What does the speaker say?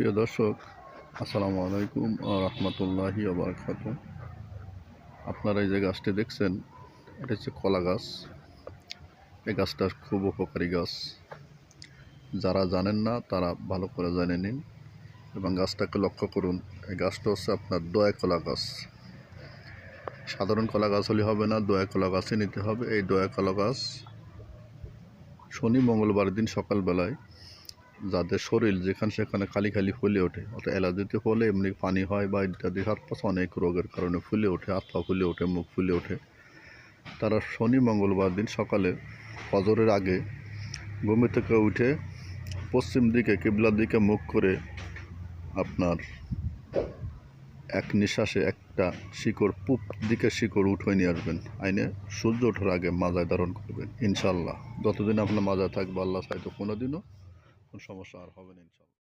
প্রিয় দর্শক, আসসালামু আলাইকুম রহমতুল্লাহি আবরকাত আপনারা এই যে গাছটি দেখছেন, এটা হচ্ছে কলা গাছ। এই গাছটা খুব উপকারী গাছ। যারা জানেন না, তারা ভালো করে জেনে নিন এবং গাছটাকে লক্ষ্য করুন। এই গাছটা হচ্ছে আপনার দয়া কলা গাছ। সাধারণ কলা গাছ হলে হবে না, দয়া কলা গাছই নিতে হবে। এই দয়া কলা গাছ শনি, মঙ্গলবার দিন সকালবেলায় যাদের শরীর যেখানে সেখানে খালি খালি ফুলে ওঠে, অর্থাৎ অ্যালার্জিতে হলে এমনি পানি হয় বা ইত্যাদি হাতপাশ অনেক রোগের কারণে ফুলে ওঠে, হাত পা ফুলে ওঠে, মুখ ফুলে ওঠে। তারা শনি, মঙ্গলবার দিন সকালে ফজরের আগে ঘুমে থেকে উঠে পশ্চিম দিকে, কিবলার দিকে মুখ করে আপনার এক নিঃশ্বাসে একটা শিকড় পূব দিকে শিকড় উঠে নিয়ে আসবেন। আইনে সূর্য ওঠার আগে মাজায় ধারণ করবেন ইনশাল্লাহ যতদিন আপনার মাজায় থাকবে, আল্লাহ চাইতো কোনো দিনও কোন সমস্যা আর হবে না ইনশাল্লাহ।